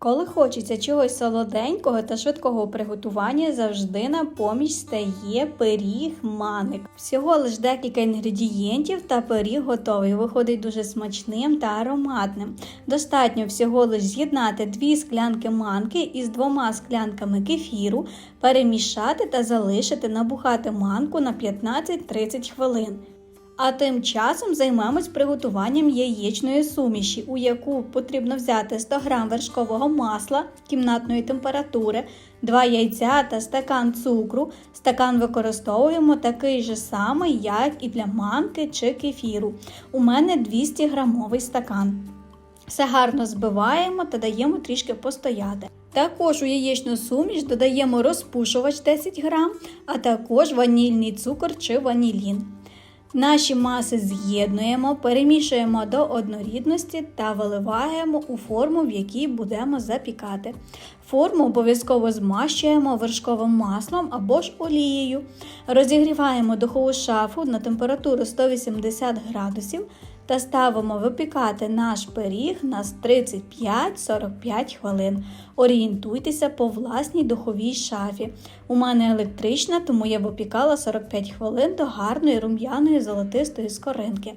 Коли хочеться чогось солоденького та швидкого у приготуванні, завжди на поміч стає пиріг маник. Всього лиш декілька інгредієнтів та пиріг готовий. Виходить дуже смачним та ароматним. Достатньо всього лиш з'єднати дві склянки манки із двома склянками кефіру, перемішати та залишити набухати манку на 15-30 хвилин. А тим часом займемось приготуванням яєчної суміші, у яку потрібно взяти 100 г вершкового масла кімнатної температури, 2 яйця та стакан цукру. Стакан використовуємо такий же самий, як і для манки чи кефіру. У мене 200 грамовий стакан. Все гарно збиваємо та даємо трішки постояти. Також у яєчну суміш додаємо розпушувач 10 грам, а також ванільний цукор чи ванілін. Наші маси з'єднуємо, перемішуємо до однорідності та виливаємо у форму, в якій будемо запікати. Форму обов'язково змащуємо вершковим маслом або ж олією. Розігріваємо духову шафу на температуру 180 градусів та ставимо випікати наш пиріг на 35-45 хвилин. Орієнтуйтеся по власній духовій шафі. У мене електрична, тому я випікала 45 хвилин до гарної рум'яної золотистої скоринки.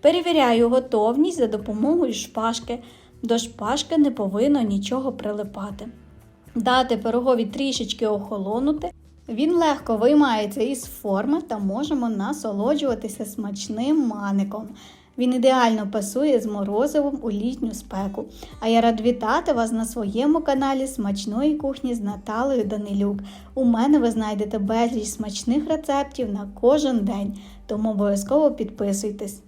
Перевіряю готовність за допомогою шпажки. До шпажки не повинно нічого прилипати. Дати пирогові трішечки охолонути. Він легко виймається із форми та можемо насолоджуватися смачним маником. Він ідеально пасує з морозивом у літню спеку. А я рад вітати вас на своєму каналі Смачної кухні з Наталею Данилюк. У мене ви знайдете безліч смачних рецептів на кожен день, тому обов'язково підписуйтесь.